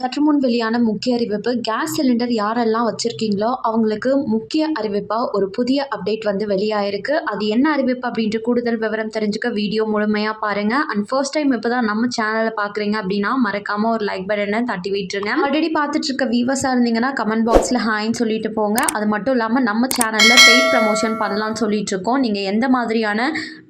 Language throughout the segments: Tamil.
சற்று முன் வெளியான முக்கிய அறிவிப்பு கேஸ் சிலிண்டர் யாரெல்லாம் வச்சுருக்கீங்களோ அவங்களுக்கு முக்கிய அறிவிப்பாக ஒரு புதிய அப்டேட் வந்து வெளியாயிருக்கு. அது என்ன அறிவிப்பு அப்படின்ற கூடுதல் விவரம் தெரிஞ்சுக்க வீடியோ முழுமையாக பாருங்கள் அண்ட் ஃபர்ஸ்ட் டைம் இப்போ தான் நம்ம சேனலை பார்க்குறீங்க அப்படின்னா மறக்காமல் ஒரு லைக் பட்டனை தட்டி விட்டுருங்க. ஆல்ரெடி பார்த்துட்டு இருக்க வியூவர்ஸாக இருந்தீங்கன்னா கமெண்ட் பாக்ஸில் ஹாய்ன்னு சொல்லிட்டு போங்க. அது மட்டும் இல்லாமல் நம்ம சேனலில் பெய்ட் ப்ரமோஷன் பண்ணலாம்னு சொல்லிட்டு இருக்கோம் நீங்கள் எந்த மாதிரியான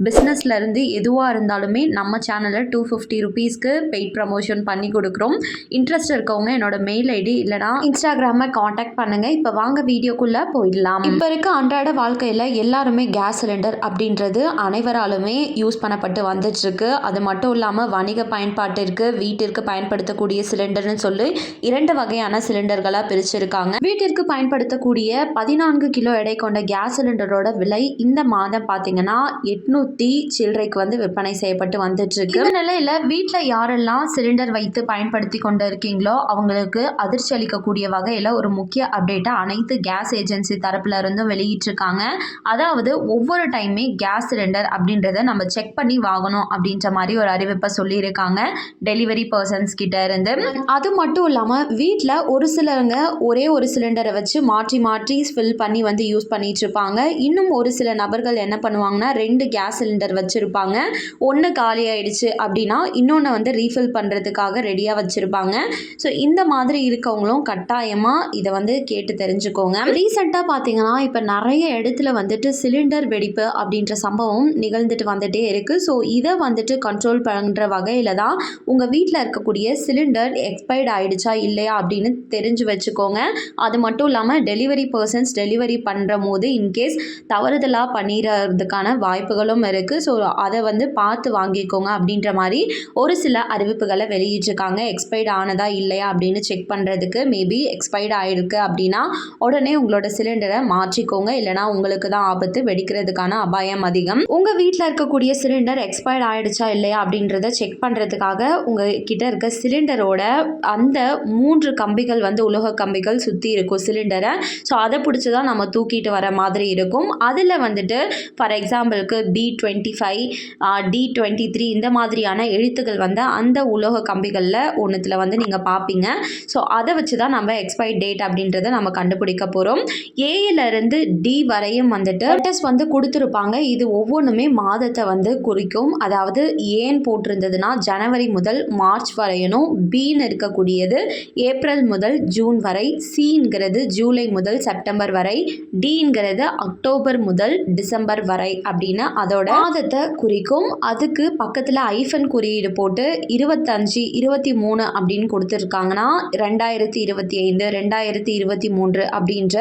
பிஸ்னஸ்ல இருந்து எதுவாக இருந்தாலுமே நம்ம சேனலில் டூ ஃபிஃப்டி ருபீஸ்க்கு பெய்ட் ப்ரமோஷன் பண்ணி கொடுக்குறோம். இன்ட்ரெஸ்ட் இருக்கவங்க என்னோட மெயில் ஐடி இல்லைனா இன்ஸ்டாகிராமை காண்டாக்ட் பண்ணுங்க. இப்போ வாங்க வீடியோக்குள்ளே போயிடலாம். இப்போ இருக்க அன்றாட வாழ்க்கையில் எல்லாருமே கேஸ் சிலிண்டர் அப்படின்றது அனைவராலுமே யூஸ் பண்ணப்பட்டு வந்துட்டு இருக்கு அது மட்டும் இல்லாமல் வணிக பயன்பாட்டிற்கு வீட்டிற்கு பயன்படுத்தக்கூடிய சிலிண்டர்னு சொல்லி இரண்டு வகையான சிலிண்டர்களாக பிரிச்சிருக்காங்க. வீட்டிற்கு பயன்படுத்தக்கூடிய பதினான்கு கிலோ எடை கொண்ட கேஸ் சிலிண்டரோட விலை இந்த மாதம் பார்த்தீங்கன்னா எட்நூத்தி சில்லறைக்கு வந்து விற்பனை செய்யப்பட்டு வந்துட்டு இருக்கு இந்த நிலையில வீட்டில் யாரெல்லாம் சிலிண்டர் வைத்து பயன்படுத்தி கொண்டு இருக்கீங்களோ அவங்களுக்கு அதிர்ச்சி அளிக்கக்கூடிய வகையில் ஒரு முக்கிய அப்டேட்டை அனைத்து கேஸ் ஏஜென்சி தரப்புல இருந்தும் வெளியிட்டிருக்காங்க. அதாவது ஒவ்வொரு டைமே கேஸ் சிலிண்டர் அப்படின்றத நம்ம செக் பண்ணி வாங்கணும் அப்படின்ற மாதிரி ஒரு அறிவிப்பை சொல்லியிருக்காங்க டெலிவரி பர்சன்ஸ் கிட்ட இருந்து. அது மட்டும் இல்லாமல் வீட்டில் ஒரு சிலருங்க ஒரே ஒரு சிலிண்டரை வச்சு மாற்றி மாற்றி ஃபில் பண்ணி வந்து யூஸ் பண்ணிட்டு இருப்பாங்க இன்னும் ஒரு சில நபர்கள் என்ன பண்ணுவாங்கன்னா ரெண்டு கேஸ் சிலிண்டர் வச்சுருப்பாங்க. ஒன்று காலி ஆயிடுச்சு அப்படின்னா இன்னொன்று வந்து ரீஃபில் பண்ணுறதுக்காக ரெடியாக வச்சுருப்பாங்க. ஸோ இந்த மாதிரி இருக்கவங்களும் கட்டாயமாக இதை வந்து கேட்டு தெரிஞ்சுக்கோங்க. ரீசெண்டாக பார்த்தீங்கன்னா இப்போ நிறைய இடத்துல வந்துட்டு சிலிண்டர் வெடிப்பு அப்படின்ற சம்பவம் நிகழ்ந்துட்டு வந்துட்டே இருக்குது ஸோ இதை வந்துட்டு கண்ட்ரோல் பண்ணுற வகையில் தான் உங்கள் வீட்டில் இருக்கக்கூடிய சிலிண்டர் எக்ஸ்பைர்ட் ஆகிடுச்சா இல்லையா அப்படின்னு தெரிஞ்சு வச்சுக்கோங்க. அது மட்டும் இல்லாமல் டெலிவரி பர்சன்ஸ் டெலிவரி பண்ணுற போது இன்கேஸ் தவறுதலாக பண்ணிடுறதுக்கான வாய்ப்புகளும் இருக்குது ஸோ அதை வந்து பார்த்து வாங்கிக்கோங்க அப்படின்ற மாதிரி ஒரு சில அறிவிப்புகளை வெளியிட்டிருக்காங்க. எக்ஸ்பைர்ட் ஆனதாக இல்லையா அப்படின்னு செக் பண்ணுறதுக்கு மேபி எக்ஸ்பைர்ட் ஆகிருக்கு அப்படின்னா உடனே உங்களோட சிலிண்டரை மாற்றிக்கோங்க. இல்லைனா உங்களுக்கு தான் ஆபத்து. வெடிக்கிறதுக்கான அபாயம் அதிகம். உங்கள் வீட்டில் இருக்கக்கூடிய சிலிண்டர் எக்ஸ்பயர்ட் ஆகிடுச்சா இல்லையா அப்படின்றத செக் பண்ணுறதுக்காக உங்கள் கிட்ட இருக்க சிலிண்டரோட அந்த மூன்று கம்பிகள் வந்து உலோக கம்பிகள் சுற்றி இருக்கும் சிலிண்டரை ஸோ அதை பிடிச்சி தான் நம்ம தூக்கிட்டு வர மாதிரி இருக்கும். அதில் வந்துட்டு ஃபார் எக்ஸாம்பிளுக்கு B twenty five D twenty three இந்த மாதிரியான எழுத்துக்கள் வந்து அந்த உலோக கம்பிகளில் ஒன்றுத்தில் வந்து நீங்கள் பார்ப்பீங்க. ஸோ அதை வச்சு தான் நம்ம எக்ஸ்பைரி டேட் அப்படின்றத நம்ம கண்டுபிடிக்க போகிறோம் ஏயிலிருந்து டி வரையும் வந்துட்டு டெஸ்ட் வந்து கொடுத்துருப்பாங்க. இது ஒவ்வொன்றுமே மாதத்தை வந்து குறிக்கும். அதாவது ஏன் போட்டிருந்ததுன்னா ஜனவரி முதல் மார்ச் வரையணும். பின்னு இருக்கக்கூடியது ஏப்ரல் முதல் ஜூன் வரை. சிங்கிறது ஜூலை முதல் செப்டம்பர் வரை. டிங்கிறது அக்டோபர் முதல் டிசம்பர் வரை அப்படின்னு அதோட மாதத்தை குறிக்கும். அதுக்கு பக்கத்தில் ஐஃபன் குறியீடு போட்டு இருபத்தஞ்சு இருபத்தி மூணு அப்படின்னு இருக்காங்கன்னா ரெண்டாயிரத்தி இருபத்தி ஐந்து ரெண்டாயிரத்தி இருபத்தி மூன்று அப்படின்ற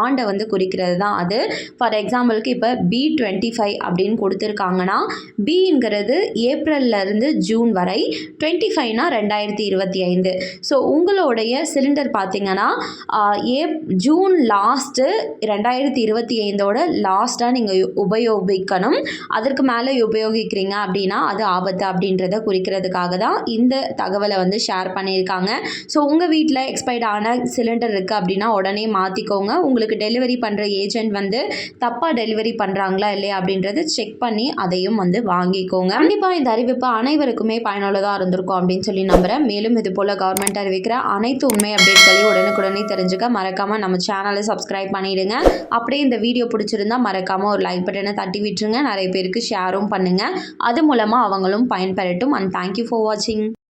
ஆண்டை வந்து குறிக்கிறது தான் அது. ஃபார் எக்ஸாம்பிளுக்கு இப்போ பி டுவெண்ட்டி ஃபைவ் அப்படின்னு கொடுத்துருக்காங்கன்னா பிங்கிறது ஏப்ரல்ல இருந்து ஜூன் வரை டுவெண்ட்டி ஃபைவ்னா ரெண்டாயிரத்தி இருபத்தி ஐந்து. ஸோ உங்களுடைய சிலிண்டர் பார்த்தீங்கன்னா ஏப் ஜூன் லாஸ்ட்டு ரெண்டாயிரத்தி இருபத்தி ஐந்தோட லாஸ்ட்டாக நீங்கள் உபயோகிக்கணும். அதற்கு மேலே உபயோகிக்கிறீங்க அப்படின்னா அது ஆபத்து அப்படின்றத குறிக்கிறதுக்காக தான் இந்த தகவலை வந்து ஷேர் சொல்லியிருக்காங்க. ஸோ உங்கள் வீட்டில் எக்ஸ்பைர்ட் ஆன சிலிண்டர் இருக்குது அப்படின்னா உடனே மாற்றிக்கோங்க உங்களுக்கு டெலிவரி பண்ணுற ஏஜென்ட் வந்து தப்பாக டெலிவரி பண்ணுறாங்களா இல்லையா அப்படின்றது செக் பண்ணி அதையும் வந்து வாங்கிக்கோங்க. கண்டிப்பாக இந்த அறிவிப்பு அனைவருக்குமே பயனுள்ளதாக இருந்திருக்கும் அப்படின்னு சொல்லி நம்புகிறேன் மேலும் இது போல் கவர்மெண்ட் அறிவிக்கிற அனைத்து உண்மை அப்டேட்களையும் உடனுக்குடனே தெரிஞ்சுக்க மறக்காமல் நம்ம சேனலை சப்ஸ்கிரைப் பண்ணிவிடுங்க அப்படியே இந்த வீடியோ பிடிச்சிருந்தா மறக்காமல் ஒரு லைக் பட்டனை தட்டி விட்டுருங்க. நிறைய பேருக்கு ஷேரும் பண்ணுங்கள் அது மூலமாக அவங்களும் பயன்பெறட்டும். அண்ட் தேங்க்யூ ஃபார் வாட்சிங்